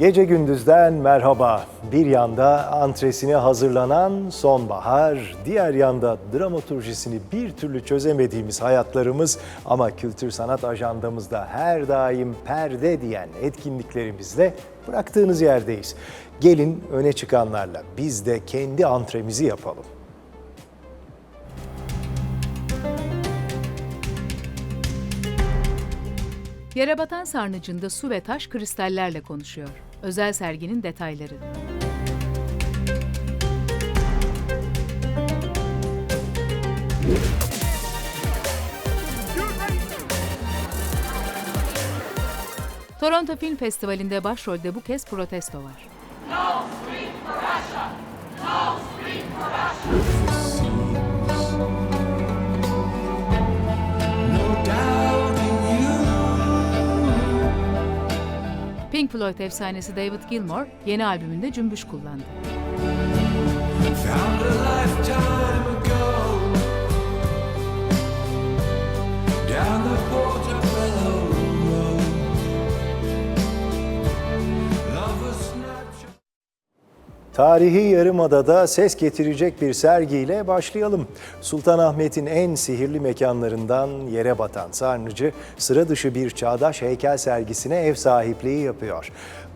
Gece gündüzden merhaba. Bir yanda antresine hazırlanan sonbahar, diğer yanda dramaturjisini bir türlü çözemediğimiz hayatlarımız ama kültür sanat ajandamızda her daim perde diyen etkinliklerimizle bıraktığınız yerdeyiz. Gelin öne çıkanlarla biz de kendi antremizi yapalım. Yere batan sarnıcında su ve taş kristallerle konuşuyor. Özel serginin detayları. Toronto Film Festivali'nde başrolde bu kez protesto var. Floyd efsanesi David Gilmour yeni albümünde cümbüş kullandı. Found a lifetime Tarihi Yarımada'da ses getirecek bir sergiyle başlayalım. Sultanahmet'in en sihirli mekanlarından yere batan Sarnıcı, sıra dışı bir çağdaş heykel sergisine ev sahipliği yapıyor.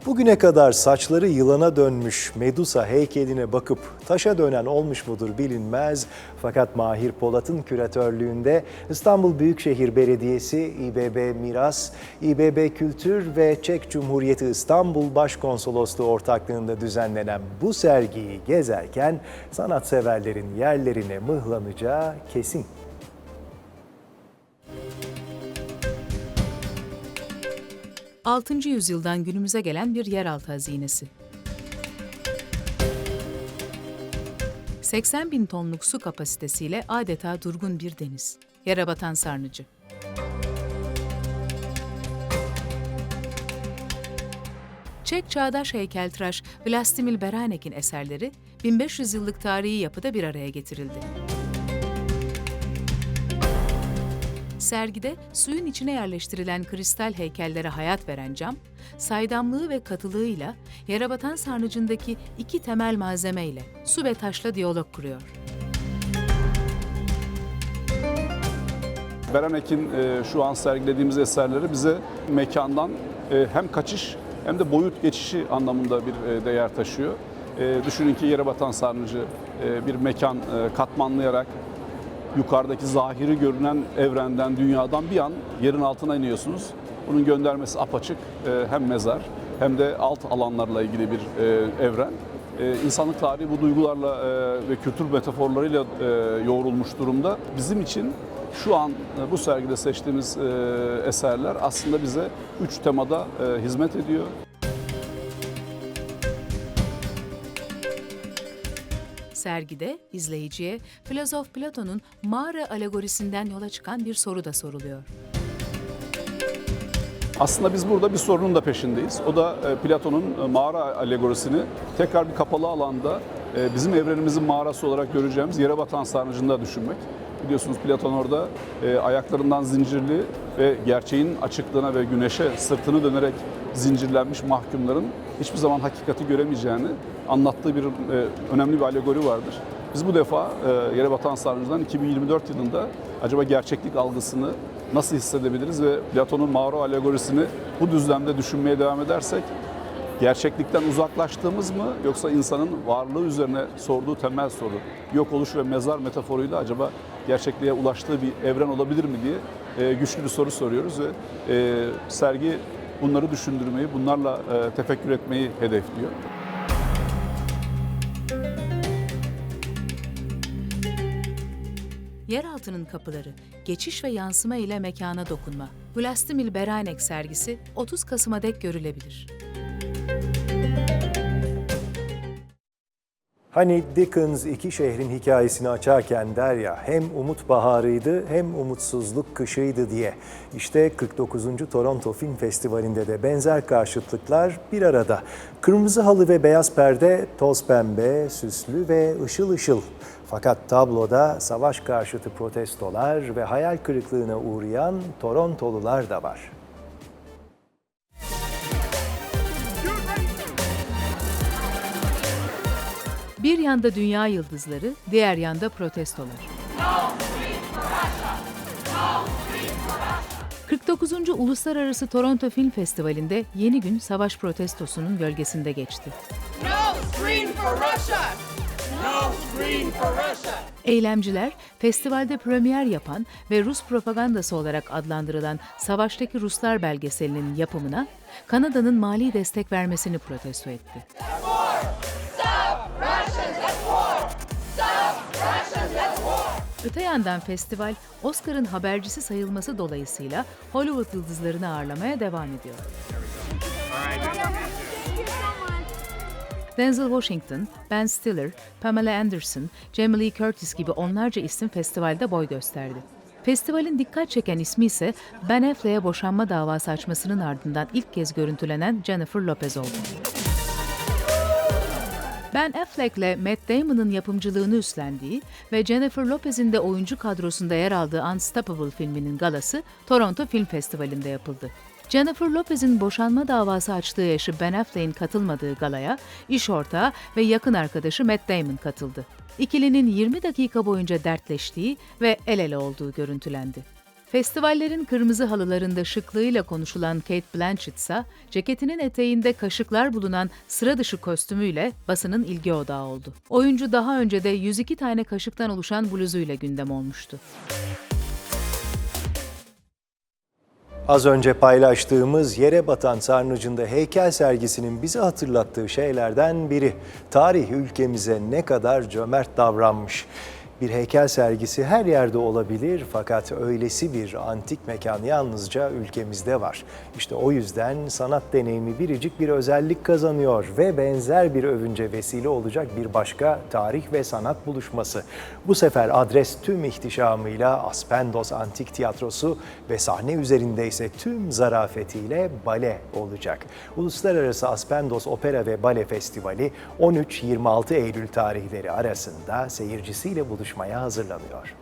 Bugüne kadar saçları yılana dönmüş Medusa heykeline bakıp taşa dönen olmuş mudur bilinmez. Fakat Mahir Polat'ın küratörlüğünde İstanbul Büyükşehir Belediyesi, İBB Miras, İBB Kültür ve Çek Cumhuriyeti İstanbul Başkonsolosluğu ortaklığında düzenlenen bu sergiyi gezerken sanatseverlerin yerlerine mıhlanacağı kesin. Altıncı yüzyıldan günümüze gelen bir yeraltı hazinesi. 80 bin tonluk su kapasitesiyle adeta durgun bir deniz. Yere batan sarnıcı. Çek çağdaş heykeltıraş Vlastimil Beranek'in eserleri 1500 yıllık tarihi yapıda bir araya getirildi. Sergide suyun içine yerleştirilen kristal heykellere hayat veren cam, saydamlığı ve katılığıyla yere batan sarnıcındaki iki temel malzemeyle su ve taşla diyalog kuruyor. Beranek'in e, şu an sergilediğimiz eserleri bize mekandan e, hem kaçış hem de boyut geçişi anlamında bir e, değer taşıyor. E, düşünün ki yere batan sarnıcı e, bir mekan katmanlayarak yukarıdaki zahiri görünen evrenden, dünyadan bir an yerin altına iniyorsunuz. Bunun göndermesi apaçık hem mezar hem de alt alanlarla ilgili bir evren. İnsanlık tarihi bu duygularla ve kültür metaforlarıyla yoğrulmuş durumda. Bizim için şu an e, bu sergide seçtiğimiz e, eserler aslında bize üç temada e, hizmet ediyor. Sergide izleyiciye filozof Platon'un mağara alegorisinden yola çıkan bir soru da soruluyor. Aslında biz burada bir sorunun da peşindeyiz. O da Platon'un mağara alegorisini tekrar bir kapalı alanda bizim evrenimizin mağarası olarak göreceğimiz yere batan sarnıcında düşünmek. Biliyorsunuz Platon orada e, ayaklarından zincirli ve gerçeğin açıklığına ve güneşe sırtını dönerek zincirlenmiş mahkumların hiçbir zaman hakikati göremeyeceğini anlattığı bir e, önemli bir alegori vardır. Biz bu defa e, Yere Batan Sarnıcı'dan 2024 yılında acaba gerçeklik algısını nasıl hissedebiliriz ve Platon'un mağara alegorisini bu düzlemde düşünmeye devam edersek gerçeklikten uzaklaştığımız mı yoksa insanın varlığı üzerine sorduğu temel soru yok oluş ve mezar metaforuyla acaba gerçekliğe ulaştığı bir evren olabilir mi diye e, güçlü bir soru soruyoruz ve e, sergi bunları düşündürmeyi, bunlarla e, tefekkür etmeyi hedefliyor. Yeraltının kapıları, geçiş ve yansıma ile mekana dokunma. Vlastimil Beranek sergisi 30 Kasım'a dek görülebilir. Hani Dickens iki şehrin hikayesini açarken der ya hem umut baharıydı hem umutsuzluk kışıydı diye. İşte 49. Toronto Film Festivali'nde de benzer karşıtlıklar bir arada. Kırmızı halı ve beyaz perde toz pembe, süslü ve ışıl ışıl. Fakat tabloda savaş karşıtı protestolar ve hayal kırıklığına uğrayan Torontolular da var. Bir yanda dünya yıldızları, diğer yanda protestolar. 49. Uluslararası Toronto Film Festivali'nde yeni gün savaş protestosunun gölgesinde geçti. No screen for Russia! No screen for Russia! Eylemciler, festivalde premier yapan ve Rus propagandası olarak adlandırılan Savaştaki Ruslar belgeselinin yapımına Kanada'nın mali destek vermesini protesto etti. Öte yandan festival, Oscar'ın habercisi sayılması dolayısıyla Hollywood yıldızlarını ağırlamaya devam ediyor. Denzel Washington, Ben Stiller, Pamela Anderson, Jamie Lee Curtis gibi onlarca isim festivalde boy gösterdi. Festivalin dikkat çeken ismi ise Ben Affleck'e boşanma davası açmasının ardından ilk kez görüntülenen Jennifer Lopez oldu. Ben Affleck'le Matt Damon'ın yapımcılığını üstlendiği ve Jennifer Lopez'in de oyuncu kadrosunda yer aldığı Unstoppable filminin galası Toronto Film Festivali'nde yapıldı. Jennifer Lopez'in boşanma davası açtığı eşi Ben Affleck'in katılmadığı galaya iş ortağı ve yakın arkadaşı Matt Damon katıldı. İkilinin 20 dakika boyunca dertleştiği ve el ele olduğu görüntülendi. Festivallerin kırmızı halılarında şıklığıyla konuşulan Kate Blanchett ise ceketinin eteğinde kaşıklar bulunan sıra dışı kostümüyle basının ilgi odağı oldu. Oyuncu daha önce de 102 tane kaşıktan oluşan bluzuyla gündem olmuştu. Az önce paylaştığımız Yere Batan Sarnıcı'nda heykel sergisinin bize hatırlattığı şeylerden biri. Tarih ülkemize ne kadar cömert davranmış. Bir heykel sergisi her yerde olabilir fakat öylesi bir antik mekan yalnızca ülkemizde var. İşte o yüzden sanat deneyimi biricik bir özellik kazanıyor ve benzer bir övünce vesile olacak bir başka tarih ve sanat buluşması. Bu sefer adres tüm ihtişamıyla Aspendos Antik Tiyatrosu ve sahne üzerinde ise tüm zarafetiyle bale olacak. Uluslararası Aspendos Opera ve Bale Festivali 13-26 Eylül tarihleri arasında seyircisiyle buluşmaya hazırlanıyor.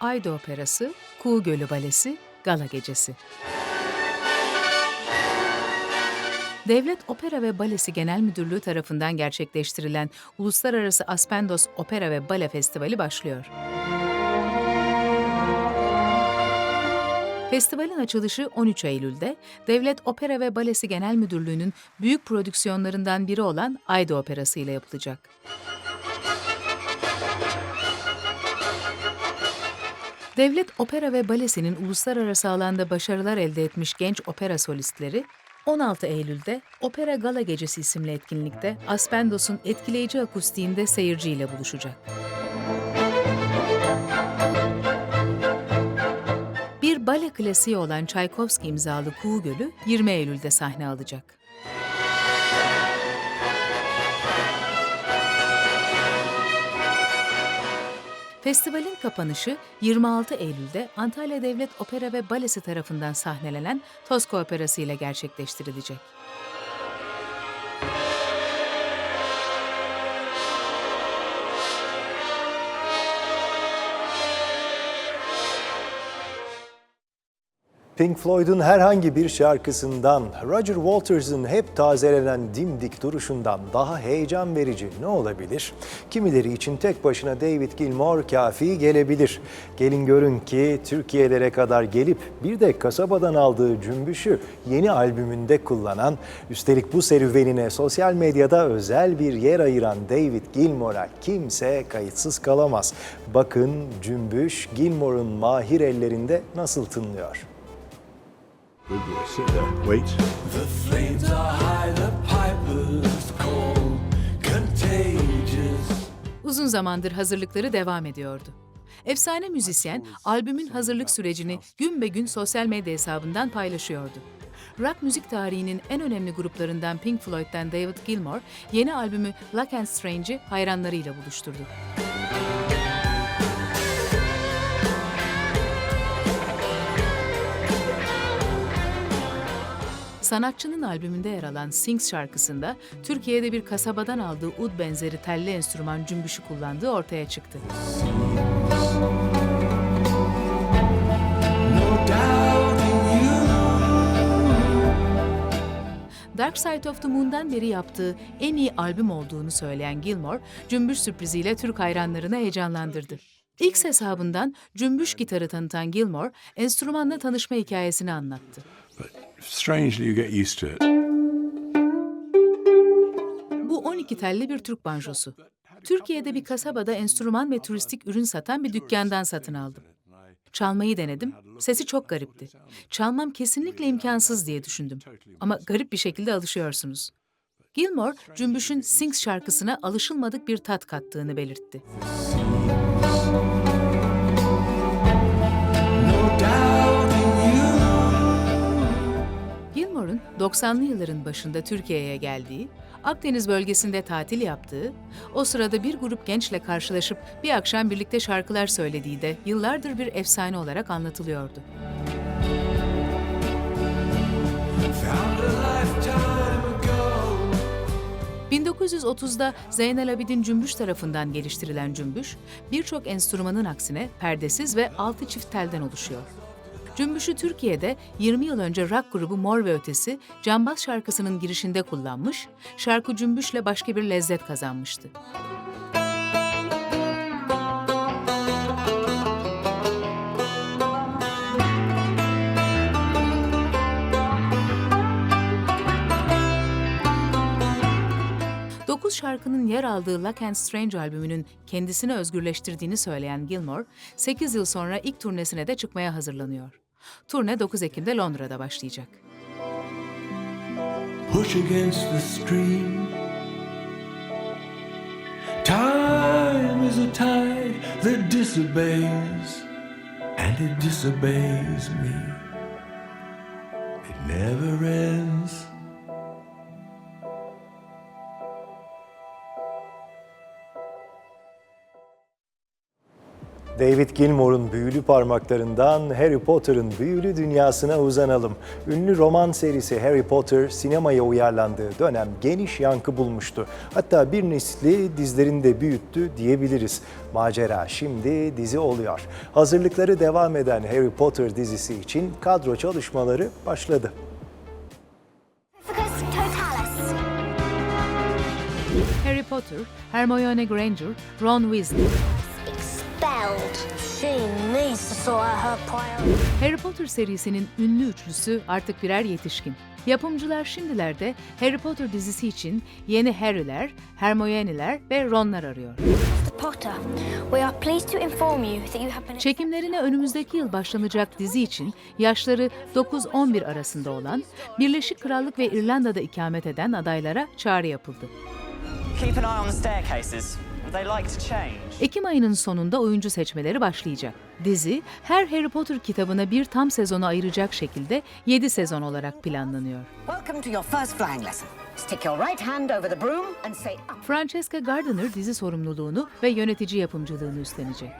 Ayda Operası, Kuğu Gölü Balesi, Gala Gecesi. Devlet Opera ve Balesi Genel Müdürlüğü tarafından gerçekleştirilen Uluslararası Aspendos Opera ve Bale Festivali başlıyor. Festivalin açılışı 13 Eylül'de Devlet Opera ve Balesi Genel Müdürlüğü'nün büyük prodüksiyonlarından biri olan Ayda Operası ile yapılacak. Devlet Opera ve Balesi'nin uluslararası alanda başarılar elde etmiş genç opera solistleri 16 Eylül'de Opera Gala Gecesi isimli etkinlikte Aspendos'un etkileyici akustiğinde seyirciyle buluşacak. Bale klasiği olan Tchaikovsky imzalı Kuğu Gölü 20 Eylül'de sahne alacak. Festivalin kapanışı 26 Eylül'de Antalya Devlet Opera ve Balesi tarafından sahnelenen Toska Operası ile gerçekleştirilecek. Pink Floyd'un herhangi bir şarkısından, Roger Waters'ın hep tazelenen dimdik duruşundan daha heyecan verici ne olabilir? Kimileri için tek başına David Gilmour kafi gelebilir. Gelin görün ki Türkiye'lere kadar gelip bir de kasabadan aldığı cümbüşü yeni albümünde kullanan, üstelik bu serüvenine sosyal medyada özel bir yer ayıran David Gilmour'a kimse kayıtsız kalamaz. Bakın cümbüş Gilmour'un mahir ellerinde nasıl tınlıyor. Wait. The flames are high, the piper's cold, contagious. Uzun zamandır hazırlıkları devam ediyordu. Efsane müzisyen albümün hazırlık sürecini gün be gün sosyal medya hesabından paylaşıyordu. Rock müzik tarihinin en önemli gruplarından Pink Floyd'den David Gilmour yeni albümü Luck and Strange'i hayranlarıyla buluşturdu. Sanatçının albümünde yer alan Sings şarkısında Türkiye'de bir kasabadan aldığı ud benzeri telli enstrüman cümbüşü kullandığı ortaya çıktı. Dark Side of the Moon'dan beri yaptığı en iyi albüm olduğunu söyleyen Gilmour, cümbüş sürpriziyle Türk hayranlarını heyecanlandırdı. X hesabından cümbüş gitarı tanıtan Gilmour, enstrümanla tanışma hikayesini anlattı. Strangely, you get used to it. Bu 12 telli bir Türk banjosu. Türkiye'de bir kasabada enstrüman ve turistik ürün satan bir dükkandan satın aldım. Çalmayı denedim. Sesi çok garipti. Çalmam kesinlikle imkansız diye düşündüm. Ama garip bir şekilde alışıyorsunuz. Gilmore, Cümbüş'ün Sings şarkısına alışılmadık bir tat kattığını belirtti. No doubt 90'lı yılların başında Türkiye'ye geldiği, Akdeniz bölgesinde tatil yaptığı, o sırada bir grup gençle karşılaşıp bir akşam birlikte şarkılar söylediği de yıllardır bir efsane olarak anlatılıyordu. Found a lifetime ago. 1930'da Zeynel Abidin Cümbüş tarafından geliştirilen cümbüş, birçok enstrümanın aksine perdesiz ve altı çift telden oluşuyor. Cümbüşü Türkiye'de 20 yıl önce rock grubu Mor ve Ötesi Cambaz şarkısının girişinde kullanmış, şarkı cümbüşle başka bir lezzet kazanmıştı. Dokuz şarkının yer aldığı Luck and Strange albümünün kendisini özgürleştirdiğini söyleyen Gilmore, 8 yıl sonra ilk turnesine de çıkmaya hazırlanıyor. Turne 9 Ekim'de Londra'da başlayacak. Push against the stream. Time is a tide that disobeys, and it disobeys me. It never ends. David Gilmour'un büyülü parmaklarından Harry Potter'ın büyülü dünyasına uzanalım. Ünlü roman serisi Harry Potter sinemaya uyarlandığı dönem geniş yankı bulmuştu. Hatta bir nesli dizlerinde büyüttü diyebiliriz. Macera şimdi dizi oluyor. Hazırlıkları devam eden Harry Potter dizisi için kadro çalışmaları başladı. Harry Potter, Hermione Granger, Ron Weasley. Expelled. She needs to sort out her priorities. Harry Potter serisinin ünlü üçlüsü artık birer yetişkin. Yapımcılar şimdilerde Harry Potter dizisi için yeni Harry'ler, Hermione'ler ve Ron'lar arıyor. Mr. Potter, we are pleased to inform you that you have been Çekimlerine önümüzdeki yıl başlanacak dizi için yaşları 9-11 arasında olan, Birleşik Krallık ve İrlanda'da ikamet eden adaylara çağrı yapıldı. Keep an eye on the staircases. They like to change. Ekim ayının sonunda oyuncu seçmeleri başlayacak. Dizi, her Harry Potter kitabına bir tam sezonu ayıracak şekilde 7 sezon olarak planlanıyor. Welcome to your first flying lesson. Stick your right hand over the broom and say up. Francesca Gardner dizi sorumluluğunu ve yönetici yapımcılığını üstlenecek.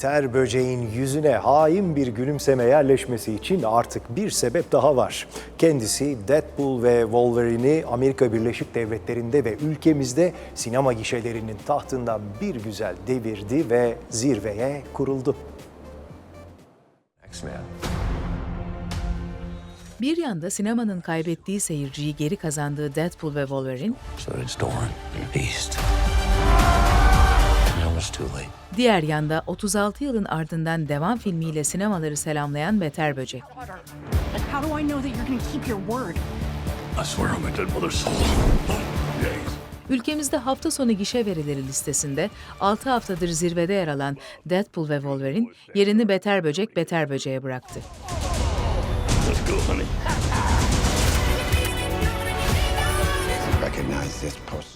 Beter böceğin yüzüne hain bir gülümseme yerleşmesi için artık bir sebep daha var. Kendisi Deadpool ve Wolverine'i Amerika Birleşik Devletleri'nde ve ülkemizde sinema gişelerinin tahtından bir güzel devirdi ve zirveye kuruldu. Bir yanda sinemanın kaybettiği seyirciyi geri kazandığı Deadpool ve Wolverine, So diğer yanda 36 yılın ardından devam filmiyle sinemaları selamlayan Beter Böcek. How do I know that you're going to keep your word? I swear on my dead mother's soul. Ülkemizde hafta sonu gişe verileri listesinde 6 haftadır zirvede yer alan Deadpool ve Wolverine yerini Beter Böcek Beter Böceğe bıraktı.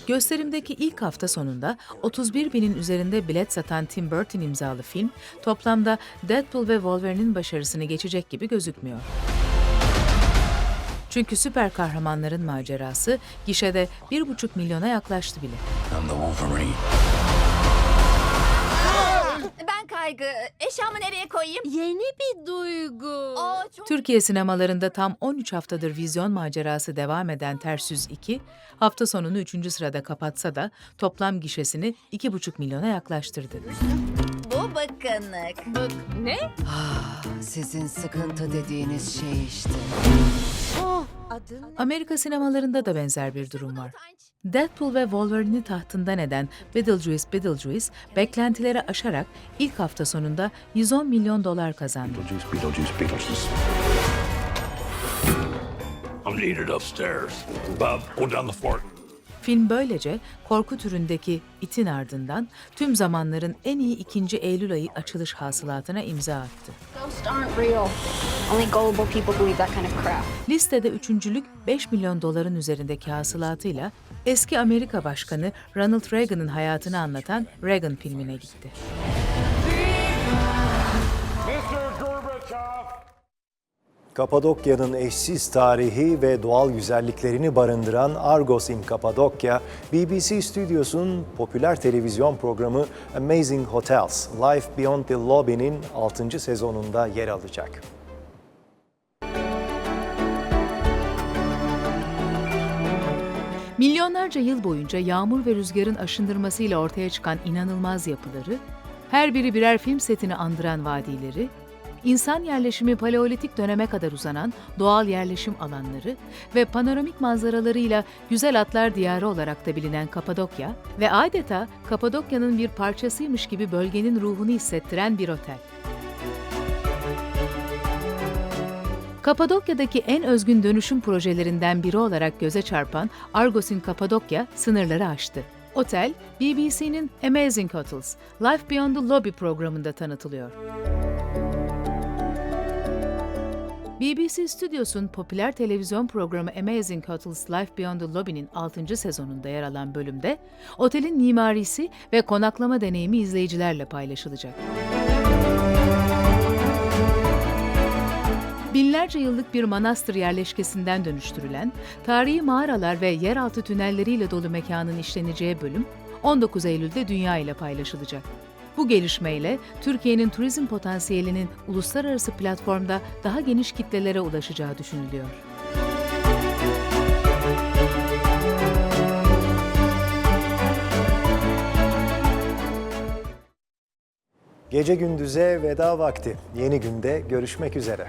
Gösterimdeki ilk hafta sonunda 31 binin üzerinde bilet satan Tim Burton imzalı film toplamda Deadpool ve Wolverine'in başarısını geçecek gibi gözükmüyor. Çünkü süper kahramanların macerası gişede 1,5 milyona yaklaştı bile. Ben kaygı. Eşyamı nereye koyayım? Yeni bir duygu. Aa, çok Türkiye sinemalarında tam 13 haftadır vizyon macerası devam eden Ters Yüz 2, hafta sonunu 3. sırada kapatsa da toplam gişesini 2,5 milyona yaklaştırdı. bu bıkkınlık. Bık ne? Sizin sıkıntı dediğiniz şey işte. Amerika sinemalarında da benzer bir durum var. Deadpool ve Wolverine'i tahtından eden Beetlejuice Beetlejuice beklentileri aşarak ilk hafta sonunda 110 milyon dolar kazandı. Beetlejuice, Beetlejuice, Beetlejuice. I'm needed upstairs. Bob, go down the floor. Film böylece korku türündeki itin ardından tüm zamanların en iyi ikinci Eylül ayı açılış hasılatına imza attı. Listede üçüncülük 5 milyon doların üzerindeki hasılatıyla eski Amerika Başkanı Ronald Reagan'ın hayatını anlatan Reagan filmine gitti. Kapadokya'nın eşsiz tarihi ve doğal güzelliklerini barındıran Argos in Kapadokya, BBC Studios'un popüler televizyon programı Amazing Hotels, Life Beyond the Lobby'nin 6. sezonunda yer alacak. Milyonlarca yıl boyunca yağmur ve rüzgarın aşındırmasıyla ortaya çıkan inanılmaz yapıları, her biri birer film setini andıran vadileri, insan yerleşimi paleolitik döneme kadar uzanan doğal yerleşim alanları ve panoramik manzaralarıyla güzel atlar diyarı olarak da bilinen Kapadokya ve adeta Kapadokya'nın bir parçasıymış gibi bölgenin ruhunu hissettiren bir otel. Kapadokya'daki en özgün dönüşüm projelerinden biri olarak göze çarpan Argos'in Kapadokya sınırları aştı. Otel, BBC'nin Amazing Hotels, Life Beyond the Lobby programında tanıtılıyor. BBC Studios'un popüler televizyon programı Amazing Hotels Life Beyond the Lobby'nin 6. sezonunda yer alan bölümde, otelin mimarisi ve konaklama deneyimi izleyicilerle paylaşılacak. Binlerce yıllık bir manastır yerleşkesinden dönüştürülen, tarihi mağaralar ve yeraltı tünelleriyle dolu mekanın işleneceği bölüm 19 Eylül'de dünya ile paylaşılacak. Bu gelişmeyle Türkiye'nin turizm potansiyelinin uluslararası platformda daha geniş kitlelere ulaşacağı düşünülüyor. Gece gündüze veda vakti. Yeni günde görüşmek üzere.